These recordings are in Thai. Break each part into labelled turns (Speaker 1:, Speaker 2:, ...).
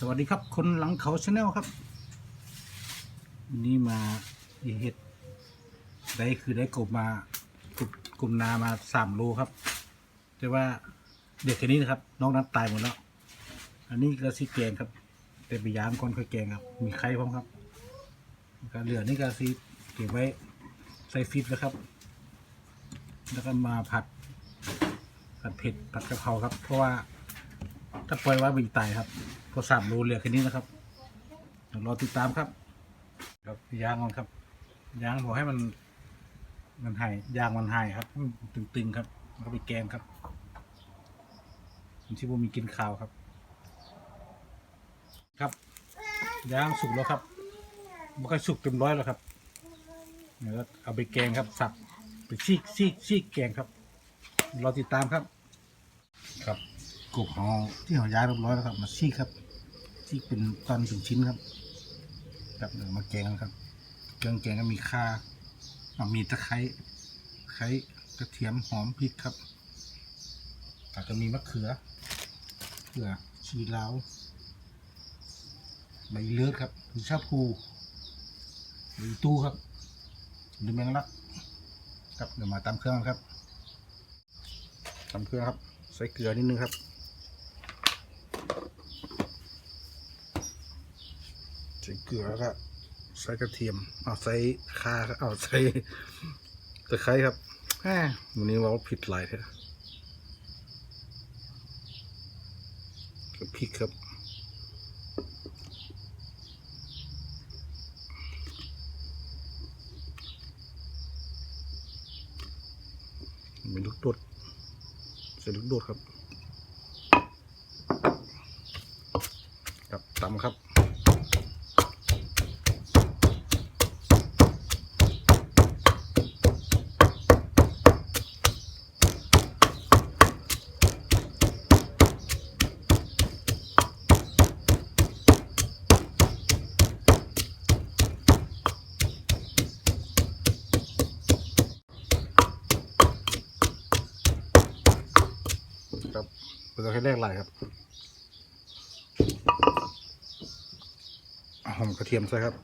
Speaker 1: สวัสดีครับ คนหลังเขาชาแนลครับวันนี้มาเห็ดได้คือได้กบมากบกลุ่มนามาสามโลครับแต่ว่าเด็กแค่นี้นะครับน้องนั้นตายหมดแล้ว อันนี้ก็ซีแกงครับ แต่ไปยามก่อนค่อยแกงครับ มีไข่พร้อมครับการเหลือนี่ก็ซีเก็บไว้ใส่ฟิตแล้วครับ แล้วก็มาผัดผัดเผ็ดผัดกะเพราครับ เพราะว่าถ้าปล่อยไว้เป็นตายครับ พอสามโลเหลือแค่นี้นะครับเดี๋ยวรอติดตามครับ ครับยางมันครับยางพอให้มัน มันหายยางมันหายครับให้มันตึงๆครับแล้วก็ไปแกงครับผมที่ผมมีกินข้าวครับ ครับยางสุกแล้วครับมันก็สุกเต็มร้อยแล้วครับเดี๋ยวเอาไปแกงครับ สับไปซีกซีกซีกแกงครับรอติดตามครับ ครับกบเราที่เราย้ายเรียบร้อยแล้วครับ มาซีกครับ ซีกเป็นตอนเป็นชิ้นครับครับเดี๋ยวมาแกงครับเครื่องแกงก็มีข่ามีตะไคร้ไคร้กระเทียมหอมพริกครับอาจจะมีมะเขือเขือชีลาวใบเลือดครับหรือชาพูหรือตู้ครับหรือแมงลักครับเดี๋ยวมาตามเครื่องครับตามเครื่องครับ ใส่เกลือนิดนึงครับ ส่เกลือแล้วก็ใส่กระเทียม เอาใส่ข่าเอาใส่ตะไคร้ครับแหมวันนี้ว่าผิดหลายแท้กับพริกครับมีลูกโดดใส่ลูกโดดครับครับตำครับ เป็นตัวให้แรกลายครับหอมกระเทียมใส่ครับ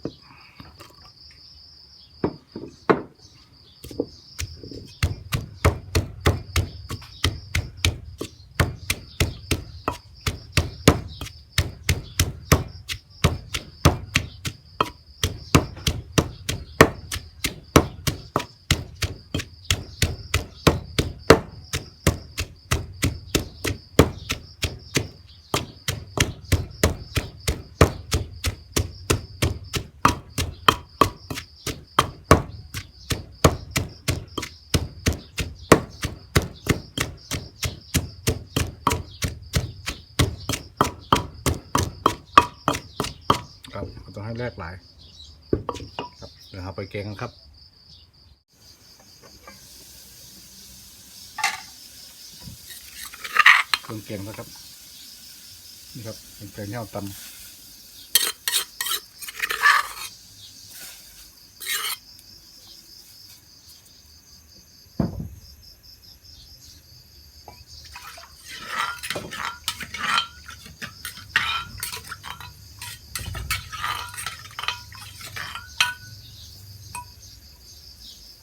Speaker 1: แรกหลาย ครับเดี๋ยวเราไปแกงกันครับเครื่องแกงนะครับ นี่ครับเป็นแกงที่เราตำ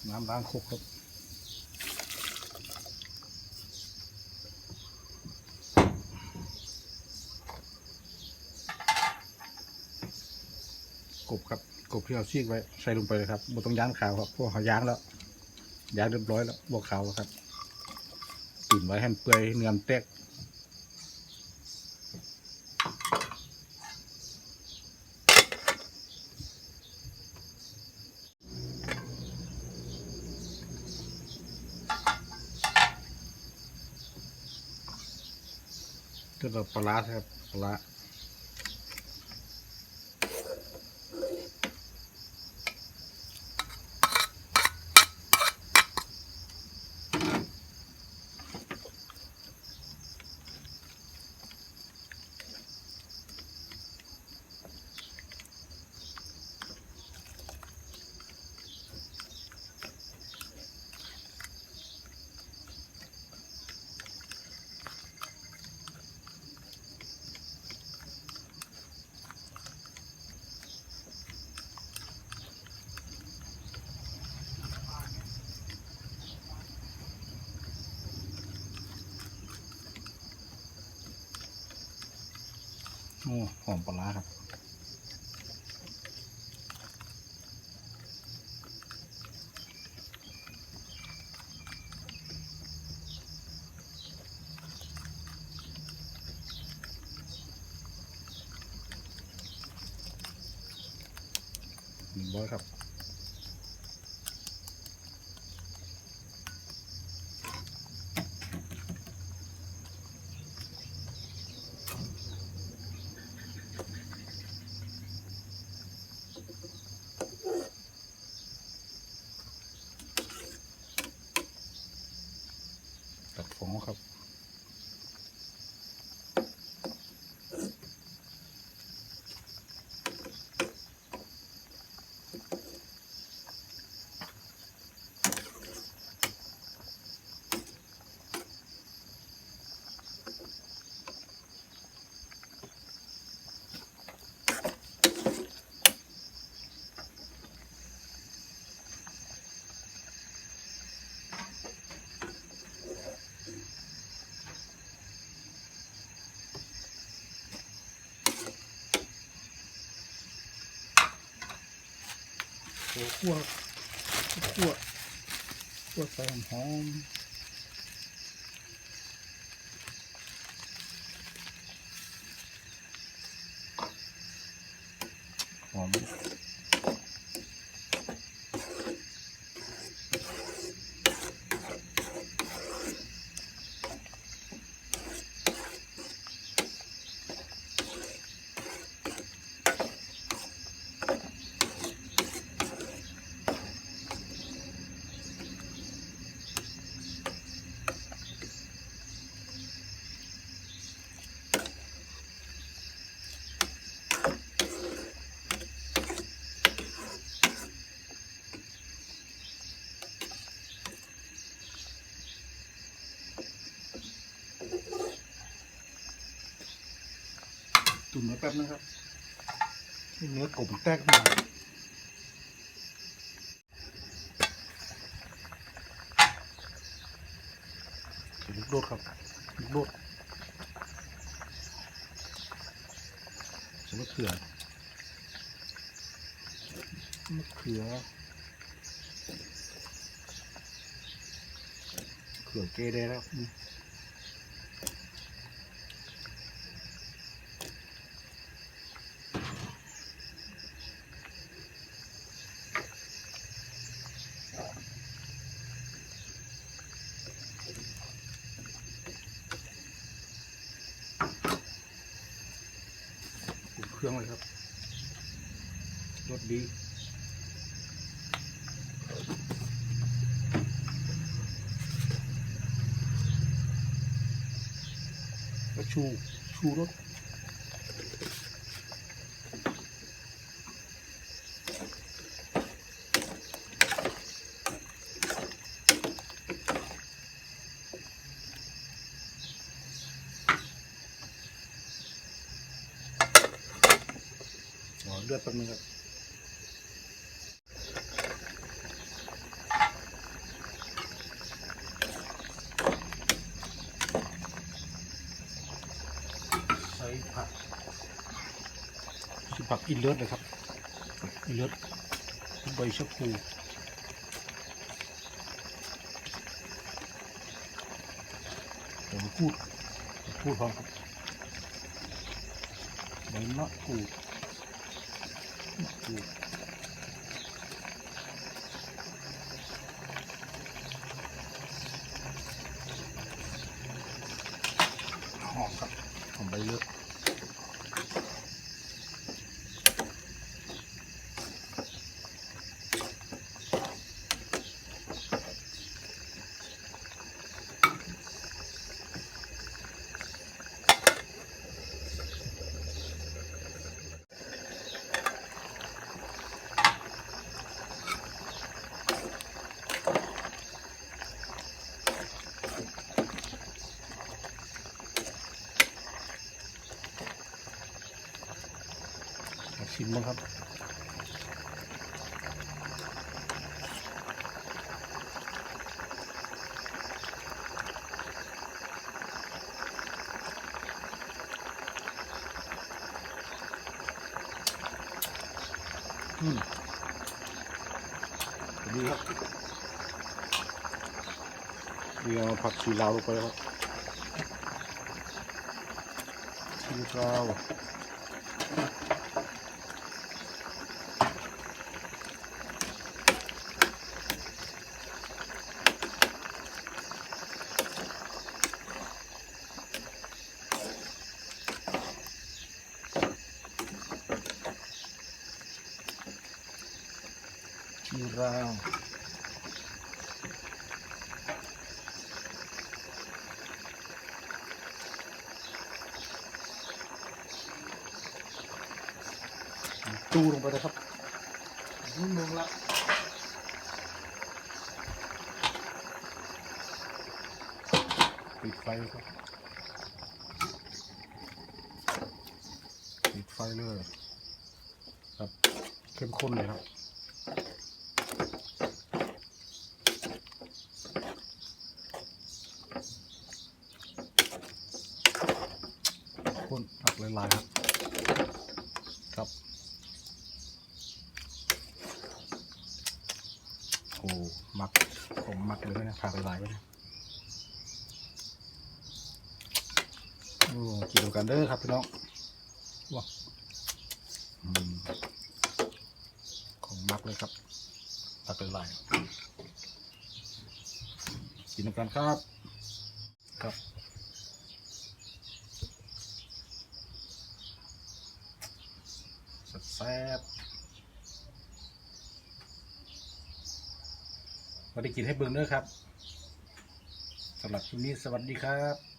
Speaker 1: น้ำล้างคุกครับกบครับกบที่เราชีกไว้ใส่ลงไปเลยครับบต้องย่างขาวครับพราะเขาย่างแล้วย่างเรียบร้อยแล้วบวกขาวครับตุ่นไว้ให้มันเปื่อยเนื้อแตก ก็เราปลาร้าครับปลาร้า อ้หอมปลาร้าครับหนึ่งร้อยครับ โอ้คั่วคั่วคั่วใส่หอมหอม แป๊บนะครับ เนื้อกบมันแตกมาลูกโดดครับลูกโดดมะเขือมะเขือเขือเกได้แล้วนี่ ปรุงเครื่ องเลยครับรสดีก็ชูชูรส อ๋อเลือดแป๊บนึงครับใส่ผักส่ผักอีเลือดเลยครับอีเลือดใบชะพูเดี๋ยวมพูดพูดพร้อมครับใบมะกรูด ม กินบ้างครับดีครับดีเาผักชีลาวลงไปครับชีลาว ชีลาจูลงไปเลยครับนุ่มลงละปิดไฟครับปิดไฟเลย ครับเข้มข้นเลยครับ นผักละลายครับ ครับ โอ้มักผมมักเลยนะผักละลายไว้นะโอ้กินกันเด้อครับพี่น้องว้าอืมของมักเลยครับผักละลายกินกันครับ ครับ แซ่ บมาได้กินให้เบิ่งเด้อครับสำหรับคลิปนี้สวัสดีครับ